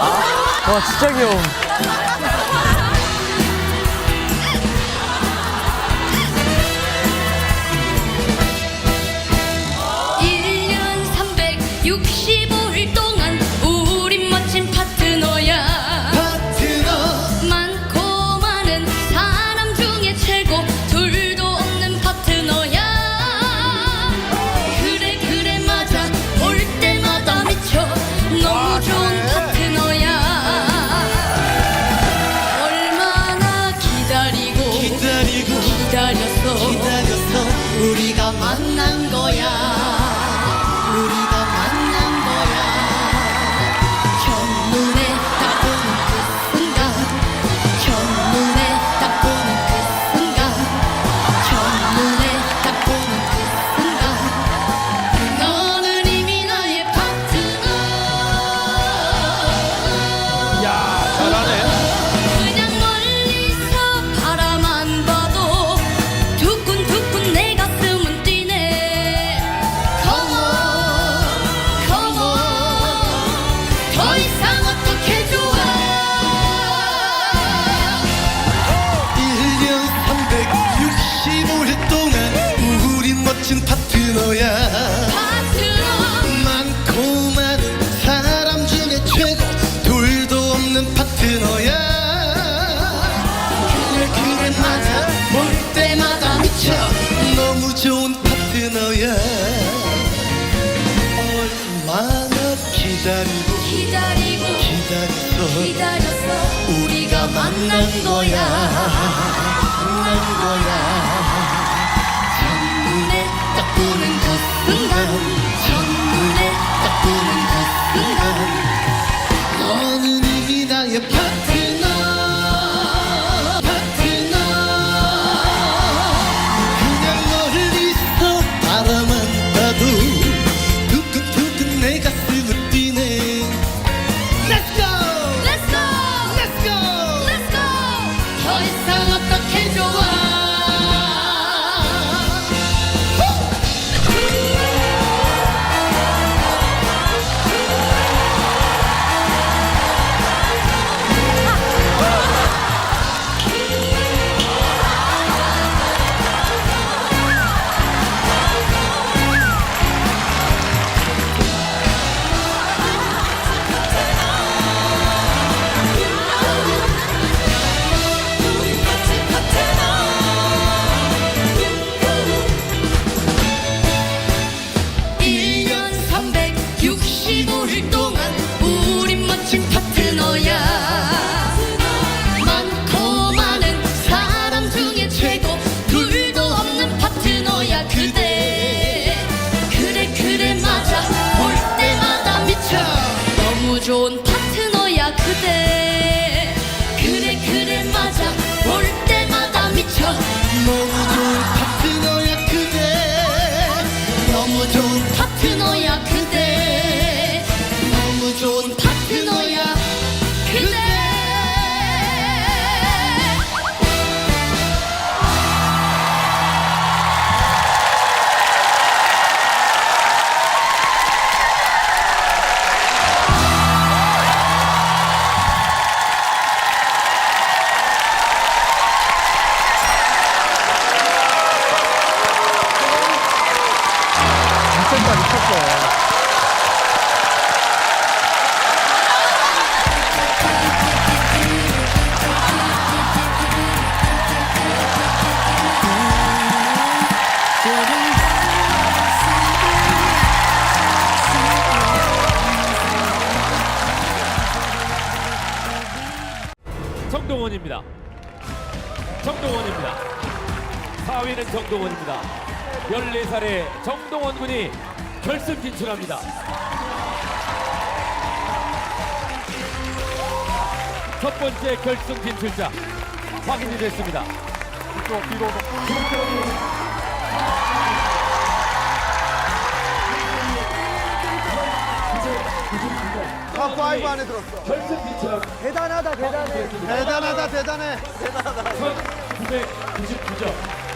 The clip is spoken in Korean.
와 진짜 귀여워. 기다리고 기다렸어. 기다렸어. 우리가 만난 거야. 좋은 파트너야. 얼마나 기다리고 기다리고 기다렸어 기다렸어. 우리가 만난 거야. 만난 거야. 난 어떻게 좋아? 정동원입니다. 정동원입니다. 4위는 정동원입니다. 14살의 정동원 군이 결승 진출합니다. 첫 번째 결승 진출자 확인이 됐습니다. 뒤로, 뒤로, 뒤로. 아이고, 안에 들었어. 대단하다 대단해. 대단하다 대단해. 1999점.